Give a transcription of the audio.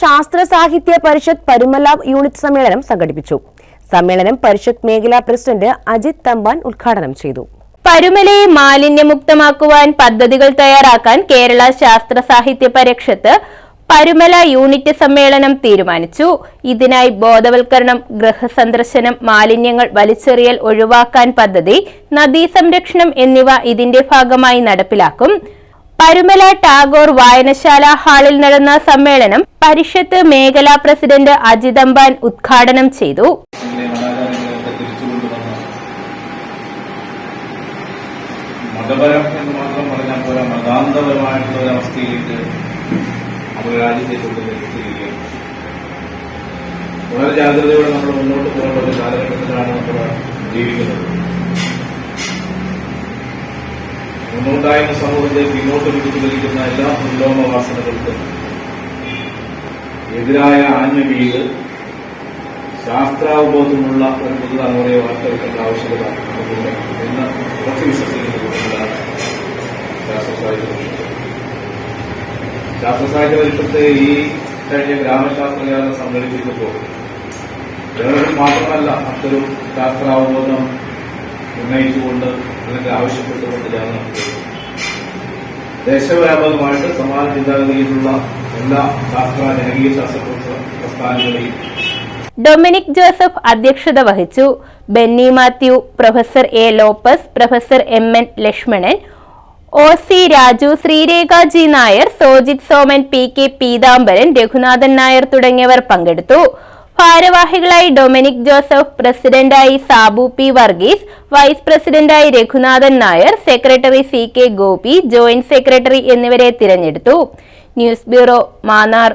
ശാസ്ത്ര സാഹിത്യ പരിഷത്ത് പരുമല യൂണിറ്റ് സമ്മേളനം സംഘടിപ്പിച്ചു. സമ്മേളനം പരിഷത്ത് മേഖലാ പ്രസിഡന്റ് അജിത് തമ്പാൻ ഉദ്ഘാടനം ചെയ്തു. പരുമലയെ മാലിന്യമുക്തമാക്കുവാൻ പദ്ധതികൾ തയ്യാറാക്കാൻ കേരള ശാസ്ത്ര സാഹിത്യ പരിഷത്ത് പരുമല യൂണിറ്റ് സമ്മേളനം തീരുമാനിച്ചു. ഇതിനായി ബോധവൽക്കരണം ഗൃഹസന്ദർശനം മാലിന്യങ്ങൾ വലിച്ചെറിയൽ ഒഴിവാക്കാൻ പദ്ധതി നദീ സംരക്ഷണം എന്നിവ ഇതിന്റെ ഭാഗമായി നടപ്പിലാക്കും. പരുമല ടാഗോർ വായനശാല ഹാളിൽ നടന്ന സമ്മേളനം പരിഷത്ത് മേഖലാ പ്രസിഡന്റ് അജിതമ്പാൻ ഉദ്ഘാടനം ചെയ്തു. മതപരം എന്ന് മാത്രം പറഞ്ഞാൽ പോരാ മതാന്തപരമായിട്ടുള്ള ഒരു അവസ്ഥയിലേക്ക് അവർ രാജ്യത്തെ വളരെ ജാഗ്രതയോടെ നമ്മൾ മുന്നോട്ട് പോകേണ്ട ഒരു കാലഘട്ടത്തിലാണ് നമ്മൾ ജീവിക്കുന്നത്. മുന്നോട്ടായിരുന്ന സമൂഹത്തെ പിന്നോട്ട് വിട്ടുകൊണ്ടിരിക്കുന്ന എല്ലാ പുരോഗമവാസനകൾക്കും എതിരായ ആഞ്ഞ വീട് ശാസ്ത്രാവബോധമുള്ള ഒരു പുതുതലമുറയെ വാർത്തെടുക്കേണ്ട ആവശ്യകത നമുക്കുണ്ട് എന്ന് ഉറച്ചു വിശ്വസിക്കുന്നത് ശാസ്ത്ര സാഹിത്യ ഈ കഴിഞ്ഞ ഗ്രാമശാസ്ത്രകാലം സംഘടിപ്പിക്കുമ്പോൾ കേരളം മാത്രമല്ല മറ്റൊരു ശാസ്ത്രാവബോധം ഉന്നയിച്ചുകൊണ്ട് അല്ലെങ്കിൽ ആവശ്യപ്പെട്ടുകൊണ്ട് ഞാൻ ദേശവ്യാപകമായിട്ട് സമാന ചിന്താഗതിയിലുള്ള എല്ലാ ശാസ്ത്ര ജനകീയ ശാസ്ത്ര പ്രസ്ഥാനങ്ങളെയും ഡൊമിനിക് ജോസഫ് അധ്യക്ഷത വഹിച്ചു. Benny Mathew professor A Lopez professor M N Lakshmanan O C Raju Sreerekha G Nair Sojith Soman P K Peethambaran Raghunathan Nair തുടങ്ങിയവർ പങ്കെടുത്തു. ഭാരവാഹികളായി ഡൊമിനിക് ജോസഫ് പ്രസിഡന്റായി സാബു പി വർഗീസ് വൈസ് പ്രസിഡന്റായി Raghunathan Nair secretary C K Gopi joint secretary എന്നിവരെ തിരഞ്ഞെടുത്തു. News bureau Mannar.